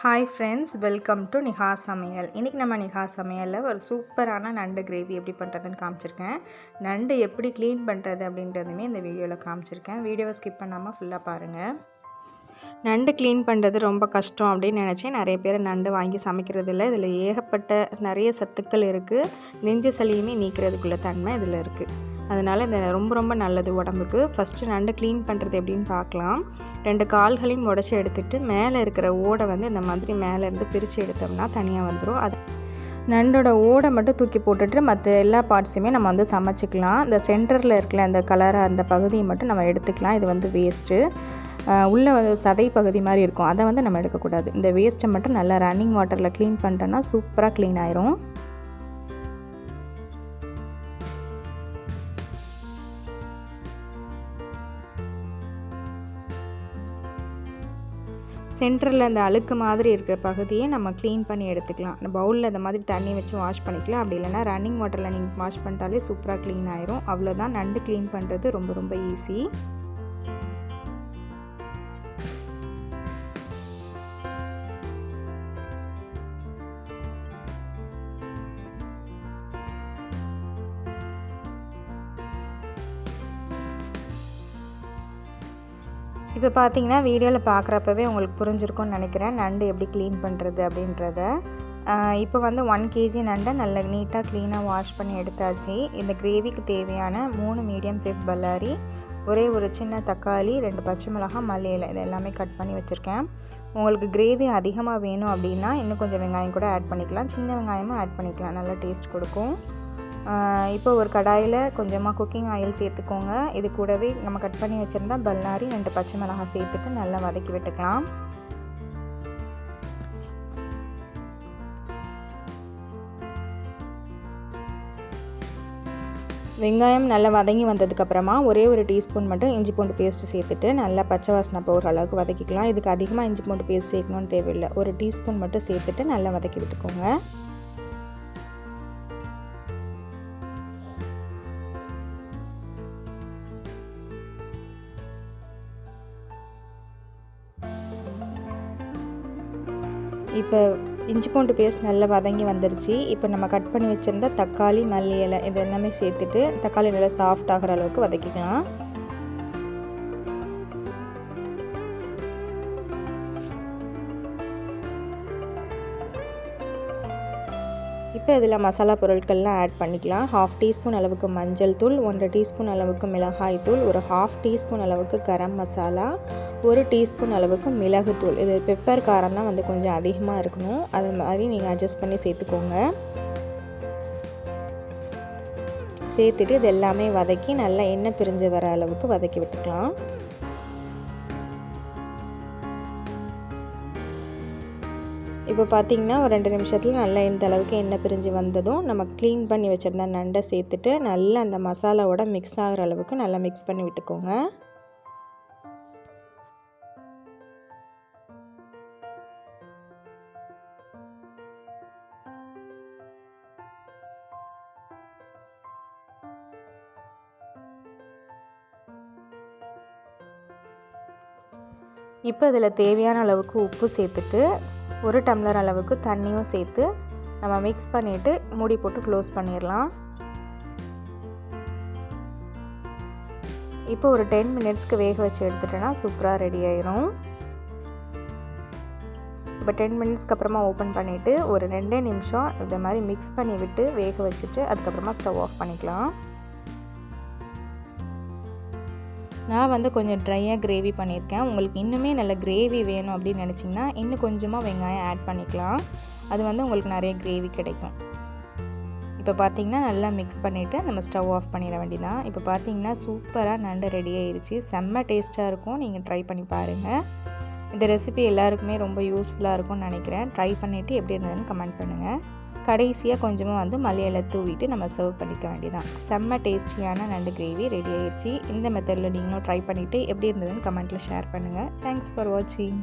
Hi friends welcome to Niha சமையல் இன்றைக்கி நம்ம நிஹா சமையலில் ஒரு சூப்பரான நண்டு கிரேவி எப்படி பண்ணுறதுன்னு காமிச்சிருக்கேன். நண்டு எப்படி க்ளீன் பண்ணுறது அப்படின்றதுமே இந்த வீடியோவில் காமிச்சிருக்கேன். வீடியோவை ஸ்கிப் பண்ணாமல் ஃபுல்லாக பாருங்கள் நண்டு க்ளீன் பண்ணுறது ரொம்ப கஷ்டம் அப்படின்னு நினச்சேன். நிறைய பேர் நண்டு வாங்கி சமைக்கிறது இல்லை. இதில் ஏகப்பட்ட நிறைய சத்துக்கள் இருக்குது நெஞ்சு சளியுமே நீக்கிறதுக்குள்ள தன்மை இதில் இருக்குது அதனால் இந்த ரொம்ப ரொம்ப நல்லது உடம்புக்கு. ஃபஸ்ட்டு நண்டு க்ளீன் பண்ணுறது எப்படின்னு பார்க்கலாம். ரெண்டு கால்களையும் உடச்சி எடுத்துகிட்டு மேலே இருக்கிற ஓடை வந்து இந்த மாதிரி மேலேருந்து பிரித்து எடுத்தோம்னா தனியாக வந்துடும் அது நண்டோட ஓடை மட்டும் தூக்கி போட்டுட்டு மற்ற எல்லா பார்ட்ஸுமே நம்ம வந்து சமைச்சிக்கலாம். இந்த சென்டரில் இருக்கிற அந்த கலராக அந்த பகுதியை மட்டும் நம்ம எடுத்துக்கலாம். இது வந்து வேஸ்ட்டு உள்ளே வந்து சதை பகுதி மாதிரி இருக்கும். அதை வந்து நம்ம எடுக்கக்கூடாது. இந்த வேஸ்ட்டை மட்டும் நல்லா ரன்னிங் வாட்டரில் க்ளீன் பண்ணிட்டோன்னா சூப்பராக க்ளீன் ஆயிரும். சென்டரில் அந்த அழுக்கு மாதிரி இருக்கிற பகுதியை நம்ம க்ளீன் பண்ணி எடுத்துக்கலாம். அந்த பவுலில் இந்த மாதிரி தண்ணி வச்சு வாஷ் பண்ணிக்கலாம். அப்படி இல்லைனா ரன்னிங் வாட்டரில் நீங்கள் வாஷ் பண்ணிட்டாலே சூப்பராக க்ளீன் ஆயிரும். அவ்வளோதான் நண்டு க்ளீன் பண்ணுறது ரொம்ப ரொம்ப ஈஸி இப்போ பார்த்தீங்கன்னா வீடியோவில் பார்க்குறப்பவே உங்களுக்கு புரிஞ்சிருக்கும்னு நினைக்கிறேன். நண்டு எப்படி க்ளீன் பண்ணுறது அப்படின்றத. இப்போ வந்து ஒன் கேஜி நண்டை நல்லா நீட்டாக க்ளீனாக வாஷ் பண்ணி எடுத்தாச்சு. இந்த கிரேவிக்கு தேவையான மூணு மீடியம் சைஸ் பல்லாரி ஒரே ஒரு சின்ன தக்காளி ரெண்டு பச்சை மிளகாய் மல்லி இலை இது எல்லாமே கட் பண்ணி வச்சுருக்கேன். உங்களுக்கு கிரேவி அதிகமாக வேணும் அப்படின்னா இன்னும் கொஞ்சம் வெங்காயம் கூட ஆட் பண்ணிக்கலாம். சின்ன வெங்காயமும் ஆட் பண்ணிக்கலாம். நல்லா டேஸ்ட் கொடுக்கும். இப்போ ஒரு கடாயில் கொஞ்சமாக குக்கிங் ஆயில் சேர்த்துக்கோங்க. இது கூடவே நம்ம கட் பண்ணி வச்சுருந்தா பல்லாரி ரெண்டு பச்சை மிளகாய் சேர்த்துட்டு நல்லா வதக்கி விட்டுக்கலாம். வெங்காயம் நல்லா வதங்கி வந்ததுக்கப்புறமா ஒரே ஒரு டீஸ்பூன் மட்டும் இஞ்சி பூண்டு பேஸ்ட்டு சேர்த்துட்டு நல்லா பச்சை வாசனை போகிற அளவுக்கு வதக்கிக்கலாம். இதுக்கு அதிகமாக இஞ்சி பூண்டு பேஸ்ட் சேர்க்கணும்னு தேவையில்லை. ஒரு டீஸ்பூன் மட்டும் சேர்த்துட்டு நல்லா வதக்கி விட்டுக்கோங்க. இப்போ இஞ்சி பூண்டு பேஸ்ட் நல்லா வதங்கி வந்துருச்சு. இப்போ நம்ம கட் பண்ணி வச்சுருந்த தக்காளி மல்லி இலை இது எல்லாமே சேர்த்துட்டு தக்காளி நல்லா சாஃப்ட் ஆகிற அளவுக்கு வதக்கிக்கலாம். இப்போ இதில் மசாலா பொருட்கள்லாம் ஆட் பண்ணிக்கலாம். ஹாஃப் டீஸ்பூன் அளவுக்கு மஞ்சள் தூள் ஒன்றரை டீஸ்பூன் அளவுக்கு மிளகாய் தூள் ஒரு ஹாஃப் டீஸ்பூன் அளவுக்கு கரம் மசாலா ஒரு டீஸ்பூன் அளவுக்கு மிளகுத்தூள் இது பெப்பர் காரம் தான் வந்து கொஞ்சம் அதிகமாக இருக்கணும். அது மாதிரி நீங்கள் அட்ஜஸ்ட் பண்ணி சேர்த்துக்கோங்க. சேர்த்துட்டு இது எல்லாமே வதக்கி நல்லா எண்ணெய் பிரிஞ்சு வர அளவுக்கு வதக்கி விட்டுக்கலாம். இப்போ பார்த்திங்கன்னா ஒரு ரெண்டு நிமிஷத்தில் நல்லா இந்த அளவுக்கு எண்ணெய் பிரிஞ்சு வந்ததும் நம்ம க்ளீன் பண்ணி வச்சுருந்த நண்டை சேர்த்துட்டு நல்லா அந்த மசாலாவோட மிக்ஸ் ஆகிற அளவுக்கு நல்லா மிக்ஸ் பண்ணி விட்டுக்கோங்க. இப்போ இதில் தேவையான அளவுக்கு உப்பு சேர்த்துட்டு ஒரு டம்ளர் அளவுக்கு தண்ணியும் சேர்த்து நம்ம மிக்ஸ் பண்ணிவிட்டு மூடி போட்டு க்ளோஸ் பண்ணிடலாம். இப்போ ஒரு டென் மினிட்ஸ்க்கு வேக வச்சு எடுத்துட்டேன்னா சூப்பராக ரெடி ஆயிரும். இப்போ டென் மினிட்ஸ்க்கு அப்புறமா ஓப்பன் பண்ணிவிட்டு ஒரு ரெண்டே நிமிஷம் இந்த மாதிரி மிக்ஸ் பண்ணி விட்டு வேக வச்சுட்டு அதுக்கப்புறமா ஸ்டவ் ஆஃப் பண்ணிக்கலாம். நான் வந்து கொஞ்சம் ட்ரையாக கிரேவி பண்ணியிருக்கேன். உங்களுக்கு இன்னுமே நல்ல கிரேவி வேணும் அப்படின்னு நினச்சிங்கன்னா இன்னும் கொஞ்சமாக வெங்காயம் ஆட் பண்ணிக்கலாம். அது வந்து உங்களுக்கு நிறைய கிரேவி கிடைக்கும். இப்போ பார்த்தீங்கன்னா நல்லா மிக்ஸ் பண்ணிவிட்டு நம்ம ஸ்டவ் ஆஃப் பண்ணிட வேண்டியதான் இப்போ பார்த்தீங்கன்னா சூப்பராக நண்டு ரெடி ஆயிடுச்சு செம்ம டேஸ்ட்டாக இருக்கும். நீங்கள் ட்ரை பண்ணி பாருங்கள் இந்த ரெசிபி எல்லாருக்குமே ரொம்ப யூஸ்ஃபுல்லாக இருக்கும்னு நினைக்கிறேன். ட்ரை பண்ணிவிட்டு எப்படி இருந்ததுன்னு கமெண்ட் பண்ணுங்கள் கடைசியாக கொஞ்சமாக வந்து மல்லியில தூவிட்டு நம்ம சர்வ் பண்ணிக்க வேண்டியதான் செம்ம டேஸ்டியான நண்டு கிரேவி ரெடி ஆயிடுச்சு இந்த மெத்தடில் நீங்களும் ட்ரை பண்ணிவிட்டு எப்படி இருந்ததுன்னு கமெண்ட்டில் ஷேர் பண்ணுங்கள் தேங்க்ஸ் ஃபார் வாட்சிங்